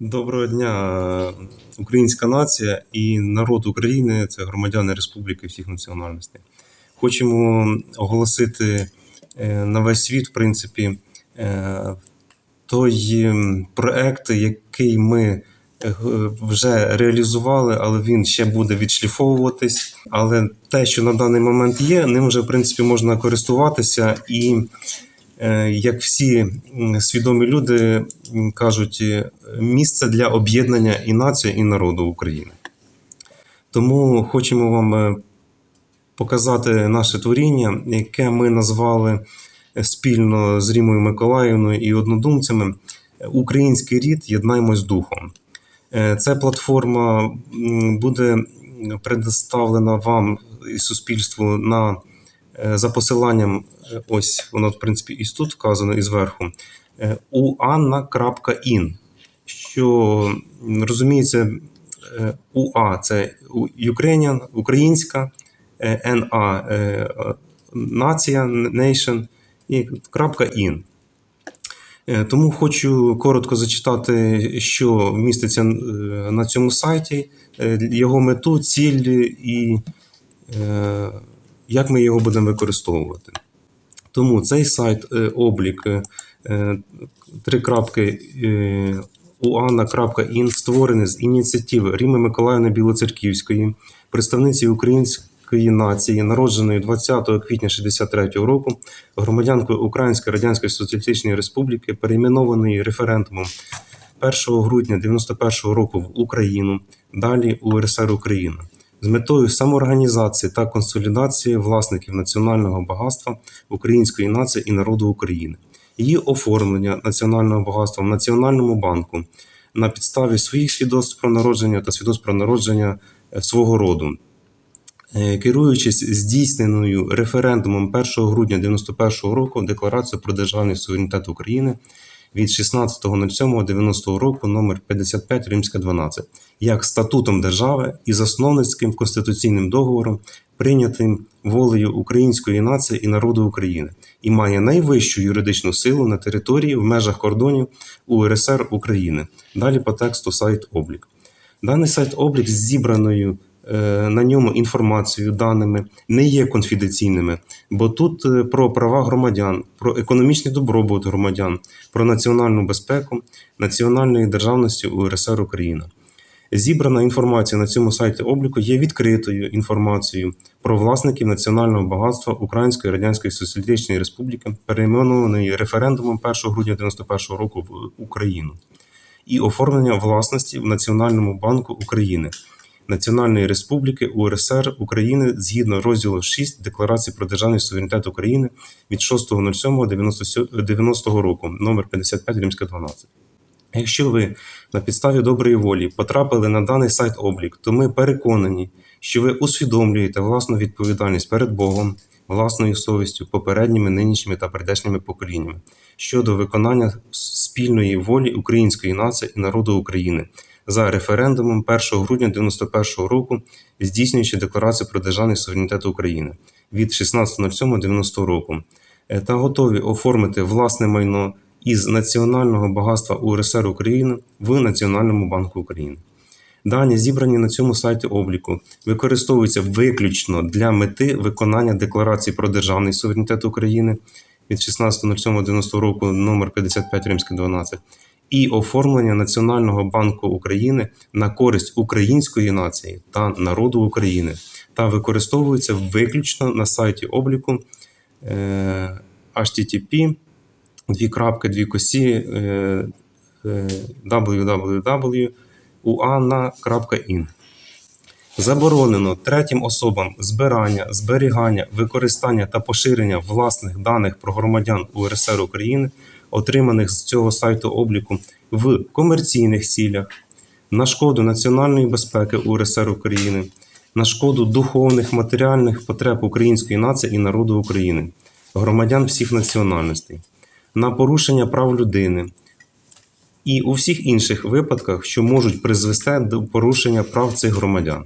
Доброго дня, українська нація і народ України це громадяни республіки всіх національностей. Хочемо оголосити е, на весь світ, в принципі, е, той проект, який ми е, вже реалізували, але він ще буде відшліфовуватись. Але те, що на даний момент є, ним вже в принципі можна користуватися і. Е, як всі свідомі люди кажуть, е, місце для об'єднання і нації, і народу України. Тому хочемо вам е, показати наше творіння, яке ми назвали спільно з Рімою Миколаївною і однодумцями Український рід єднаймось духом. Ця платформа буде предоставлена вам і суспільству на за посиланням, е, ось воно, в принципі, і тут вказано, і зверху, е, uanna.in, що розуміється, е, УА це Ukrainian, українська, е, НА е, нація, nation і крапка. Е, Тому хочу коротко зачитати, що міститься е, на цьому сайті, е, його мету, ціль і е, як ми його будемо використовувати. Тому цей сайт е, облік е, е, три крапки uana.in створений з ініціативи Ріми Миколаївни Білоцерківської, представниці української нації, народженої 20 квітня 63 року, громадянкою Української Радянської Соціалістичної Республіки, перейменованої референдумом 1 грудня 91 року в Україну, далі УРСР Україна з метою самоорганізації та консолідації власників національного багатства української нації і народу України, її оформлення національного багатства в Національному банку на підставі своїх свідоцтв про народження та свідоцтв про народження е, свого роду. Е, Керуючись здійсненою референдумом 1 грудня 91 року декларацією про державний суверенітет України від 16.07.90 року номер 55 Римська 12 як статутом держави і засновницьким конституційним договором, прийнятим волею української нації і народу України, і має найвищу юридичну силу на території в межах кордонів УРСР України. Далі по тексту сайт облік. Даний сайт облік з зібраною на ньому інформацією, даними не є конфіденційними, бо тут е, про права громадян, про економічний добробут громадян, про національну безпеку, національної державності УРСР Україна. Зібрана інформація на цьому сайті обліку є відкритою інформацією про власників національного багатства Української Радянської Соціалістичної Республіки, перейменованої референдумом 1 грудня 1991 року в Україну, і оформлення власності в Національному банку України, Національної Республіки УРСР України згідно розділу 6 Декларації про державний суверенітет України від 6.07.90 року, номер 55 Римська 12. Якщо ви на підставі доброї волі потрапили на даний сайт облік, то ми переконані, що ви усвідомлюєте власну відповідальність перед Богом, власною совістю, попередніми, нинішніми та прийдешніми поколіннями щодо виконання спільної волі української нації і народу України за референдумом 1 грудня 1991 року, здійснюючи декларацію про державний суверенітет України від 16.07.90 року, е, та готові оформити власне майно із національного багатства УРСР України в Національному банку України. Дані, зібрані на цьому сайті обліку, використовуються виключно для мети виконання декларації про державний суверенітет України від 16.07.90 року номер 55 Римський 12 і оформлення Національного банку України на користь української нації та народу України та використовуються виключно на сайті обліку е, http дві крапки, дві косі е, е, www.uana.in. Заборонено третім особам збирання, зберігання, використання та поширення власних даних про громадян УРСР України, отриманих з цього сайту обліку в комерційних цілях, на шкоду національної безпеки УРСР України, на шкоду духовних матеріальних потреб української нації і народу України, громадян всіх національностей, на порушення прав людини і у всіх інших випадках, що можуть призвести до порушення прав цих громадян.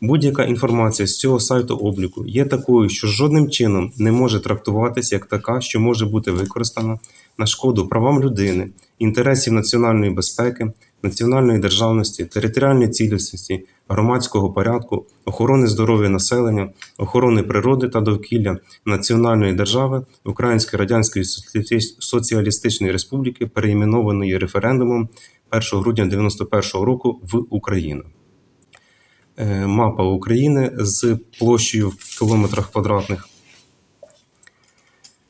Будь-яка інформація з цього сайту обліку є такою, що жодним чином не може трактуватися як така, що може бути використана на шкоду правам людини, інтересів національної безпеки, національної державності, територіальної цілісності, громадського порядку, охорони здоров'я населення, охорони природи та довкілля, національної держави Української Радянської Соціалістичної- Республіки, переіменованої референдумом 1 грудня 1991 року в Україну. Е, Мапа України з площею в кілометрах квадратних.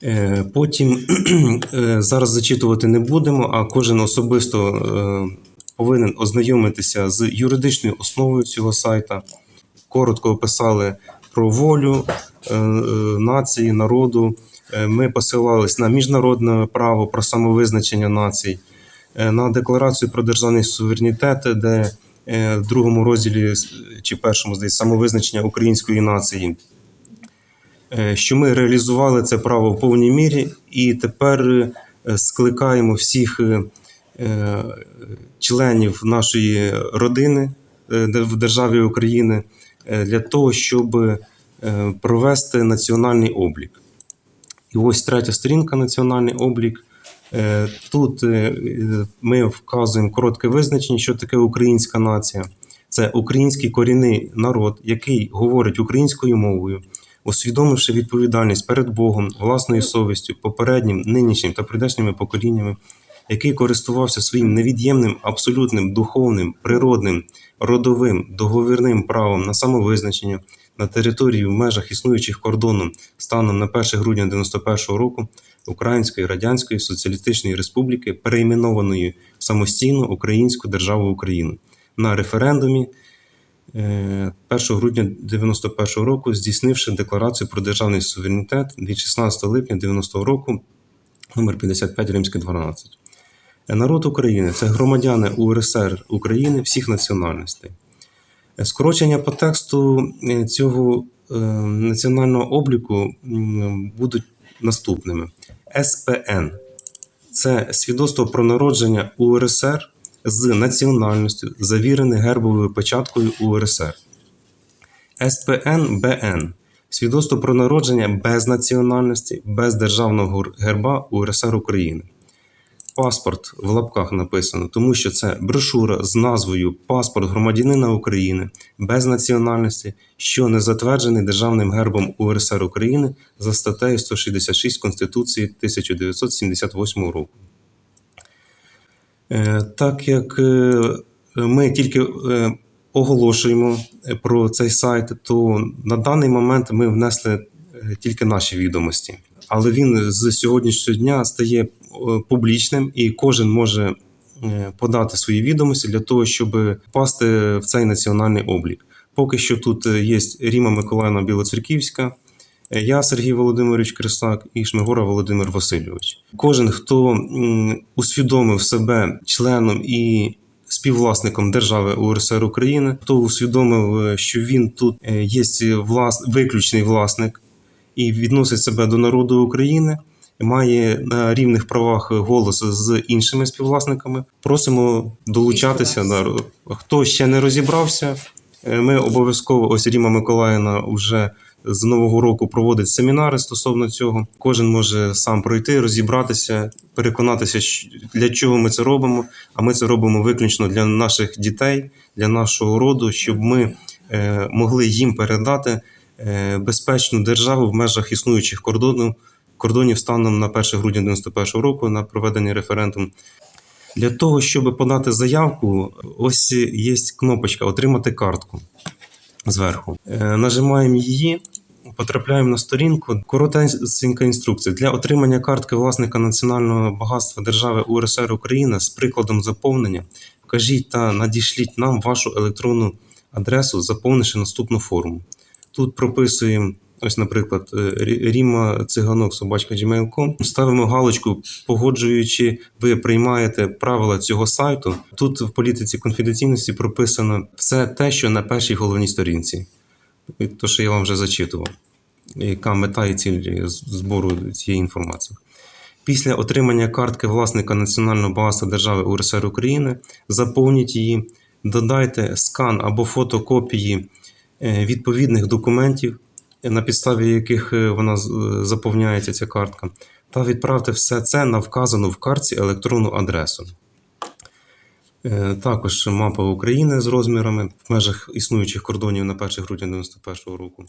Е, Потім е, зараз зачитувати не будемо, а кожен особисто е, повинен ознайомитися з юридичною основою цього сайта. Коротко описали про волю нації, народу. Ми посилались на міжнародне право про самовизначення націй, на декларацію про державний суверенітет, де в другому розділі чи першому здається самовизначення української нації що ми реалізували це право в повній мірі, і тепер е, скликаємо всіх е, е, членів нашої родини е, в державі України е, для того, щоб е, провести національний облік. І ось третя сторінка національний облік. Е, Тут е, е, ми вказуємо коротке визначення, що таке українська нація. Це український корінний народ, який говорить українською мовою, усвідомивши відповідальність перед Богом, власною совістю, попереднім, нинішнім та прийдешніми поколіннями, який користувався своїм невід'ємним, абсолютним, духовним, природним, родовим, договірним правом на самовизначення на території в межах існуючих кордону станом на 1 грудня 1991 року Української Радянської Соціалістичної Республіки, перейменованої в самостійну Українську державу Україну. На референдумі 1 грудня 1991 року, здійснивши декларацію про державний суверенітет від 16 липня 90 року, номер 55 Римський 12. Народ України це громадяни УРСР України всіх національностей. Е, Скорочення по тексту е, цього е, національного обліку будуть наступними: СПН це свідоцтво про народження УРСР з національністю, завірене гербовою печаткою УРСР. СПН БН свідоцтво про народження без національності, без державного герба УРСР України. Паспорт в лапках написано, тому що це брошура з назвою Паспорт громадянина України без національності, що не затверджений державним гербом УРСР України за статтею 166 Конституції 1978 року. Е, Так як е, ми тільки е, оголошуємо про цей сайт, то на даний момент ми внесли тільки наші відомості. Але він з сьогоднішнього дня стає публічним і кожен може подати свої відомості для того, щоб впасти в цей національний облік. Поки що тут є Ріма Миколаївна Білоцерківська, я Сергій Володимирович Крисак і Шмигора Володимир Васильович. Кожен, хто усвідомив себе членом і співвласником держави УРСР України, хто усвідомив, е, що він тут е, є влас... виключний власник і відносить себе до народу України. Має на рівних правах голос з іншими співвласниками. Просимо долучатися. Да. Хто ще не розібрався, е, ми обов'язково ось Ріма Миколаївна вже з нового року проводить семінари стосовно цього. Кожен може сам пройти, розібратися, переконатися, для чого ми це робимо. А ми це робимо виключно для наших дітей, для нашого роду, щоб ми е, могли їм передати е, безпечну державу в межах існуючих кордонів, кордонів станом на 1 грудня 1991 року на проведення референдуму. Для того, щоб подати заявку, ось є кнопочка Отримати картку зверху. Е, Нажимаємо її, потрапляємо на сторінку. Коротенька інструкція для отримання картки власника національного багатства держави УРСР України з прикладом заповнення. Вкажіть та надішліть нам вашу електронну адресу, заповнивши наступну форму. Тут прописуємо. Ось, наприклад, е, Ріма Циганок, собачка gmail.com. Ставимо галочку, погоджуючи, ви приймаєте правила цього сайту. Тут в політиці конфіденційності прописано все те, що на першій головній сторінці. То, що я вам вже зачитував. Яка мета і ціль збору цієї інформації. Після отримання картки власника національного багатства держави УРСР України заповніть її, додайте скан або фотокопії е, відповідних документів, на підставі яких е, вона е, заповняється ця картка, та відправте все це на вказану в картці електронну адресу. Також мапа України з розмірами в межах існуючих кордонів на 1 грудня 91 року.